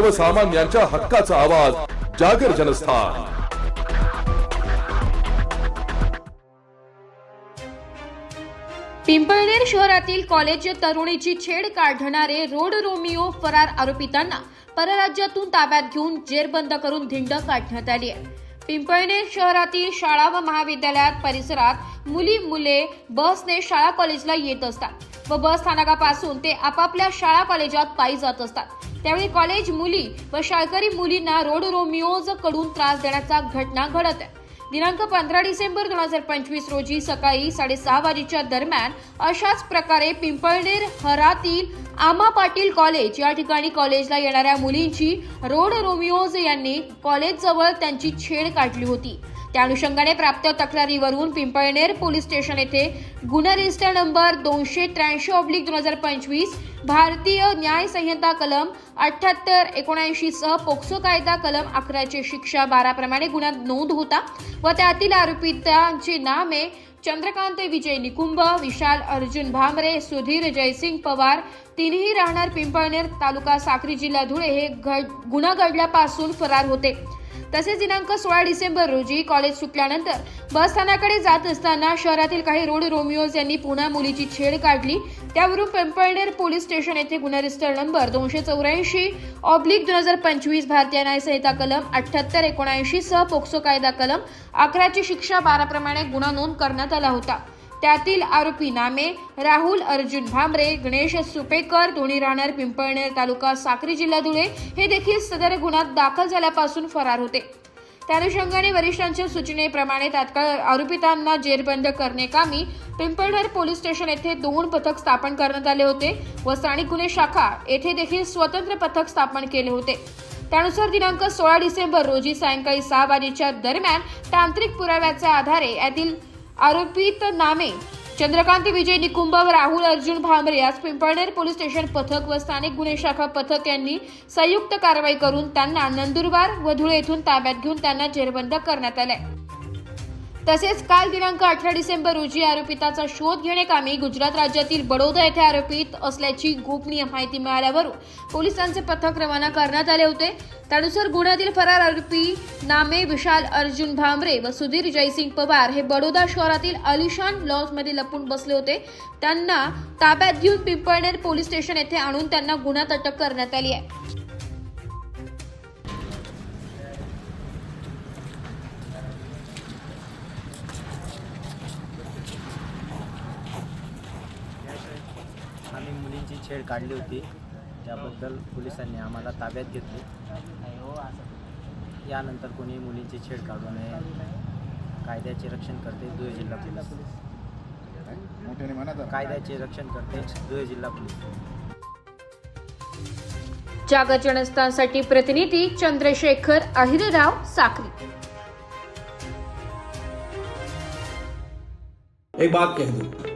सर्वसामान्यांच्या हक्काचा आवाज जागर जनस्थान. पिंपळनेर शहरातील कॉलेज तरुणीची छेड काढणारे रोड रोमिओ फरार आरोपितांना परराज्यातून ताब्यात घेऊन जेरबंद करून धिंड काढण्यात आली आहे. पिंपळनेर शहरातील शाळा व महाविद्यालयात परिसरात मुली मुले बसने शाळा कॉलेजला येत असतात व बस स्थानकापासून ते आपापल्या शाळा कॉलेजात पायी जात असतात. त्यावेळी कॉलेज मुली व शाळकरी मुलींना रोड रोमिओजकडून त्रास देण्याचा घटना घडत आहे. दिनांक पंधरा डिसेंबर दोन हजार पंचवीस रोजी सकाळी साडेसहा वाजेच्या दरम्यान अशाच प्रकारे पिंपळनेर हरातील आमा पाटील कॉलेज या ठिकाणी कॉलेजला येणाऱ्या मुलींची रोड रोमिओज यांनी कॉलेजजवळ त्यांची छेड काढली होती. त्या अनुषंगाने प्राप्त तक्रारीवरून पिंपळनेर पोलीस स्टेशन येथे गुन्हा रजिस्टर नंबर दोनशे त्र्याऐंशी ऑब्लिक दोन हजार पंचवीस भारतीय न्याय संहिता कलम अठ्याहत्तर एकोणऐंशी सह पोक्सो कायदा कलम अकराची शिक्षा बारा प्रमाणे गुन्हा नोंद होता व त्यातील आरोपितांची नामे चंद्रकांत विजय निकुंभ विशाल अर्जुन भामरे सुधीर जयसिंग पवार तिन्ही राहणार पिंपळनेर तालुका साक्री जिल्हा धुळे हे घड गुन्हा घडल्यापासून फरार होते. तसेच दिनांक सोळा डिसेंबर रोजी कॉलेज सुटल्यानंतर बसस्थानाकडे जात असताना शहरातील काही रोड रोमिओज यांनी पुन्हा मुलीची छेड काढली. त्यावरून पिंपळनेर पोलीस स्टेशन येथे गुन्हा रजिस्टर नंबर दोनशे चौऱ्याऐंशी ऑब्लिक दोन हजार पंचवीस भारतीय न्यायसंहिता कलम अठ्याहत्तर एकोणऐंशी सह पोक्सो कायदा कलम अकराची शिक्षा बाराप्रमाणे गुन्हा नोंद करण्यात आला होता. त्यातील आरोपी नामे राहुल अर्जुन भांबरे गणेश सुपेकर दोन्ही राहणार पिंपळनेर तालुका साक्री जिल्हा धुळे. हे देखील सदर गुन्ह्यात दाखल झाल्यापासून फरार होते. त्या अनुषंगाने वरिष्ठांच्या सूचनेप्रमाणे तात्काळ आरोपितांना जेरबंद करण्याकामी पिंपळनेर पोलीस स्टेशन येथे दोन पथक स्थापन करण्यात आले होते व स्थानिक गुन्हे शाखा येथे देखील स्वतंत्र पथक स्थापन केले होते. त्यानुसार दिनांक सोळा डिसेंबर रोजी सायंकाळी सहा वाजेच्या दरम्यान तांत्रिक पुराव्याच्या आधारे यातील आरोपित नामे चंद्रकांत विजय निकुंभ व राहुल अर्जुन भांबरे आज पिंपळनेर पोलीस स्टेशन पथक व स्थानिक गुन्हे शाखा पथक यांनी संयुक्त कारवाई करून त्यांना नंदुरबार व धुळे येथून ताब्यात घेऊन त्यांना जेरबंद करण्यात आले तसेच काल दिनांक अठरा डिसेंबर रोजी आरोपिताचा शोध घेण्याकामी गुजरात राज्यातील बडोदा येथे आरोपित असल्याची गोपनीय माहिती मिळाल्यावरून पोलिसांचे पथक रवाना करण्यात आले होते. त्यानुसार गुन्ह्यातील फरार आरोपी नामे विशाल अर्जुन भांबरे व सुधीर जयसिंग पवार हे बडोदा शहरातील अलिशान लॉजमध्ये लपून बसले होते. त्यांना ताब्यात घेऊन पिंपळनेर पोलीस स्टेशन येथे आणून त्यांना गुन्ह्यात अटक करण्यात आली आहे. आम्ही मुलींची छेड काढली होती. त्याबद्दल पोलिसांनी आम्हाला ताब्यात घेतले. यानंतर कोणी मुलींची छेड काढू नये. कायद्याचे रक्षण करते धुळे जिल्हा पोलीस. कायद्याचे रक्षण करते धुळे जिल्हा पोलीस. जागर जनस्थानसाठी प्रतिनिधी चंद्रशेखर अहिरराव साखरी. एक बात कह दूं।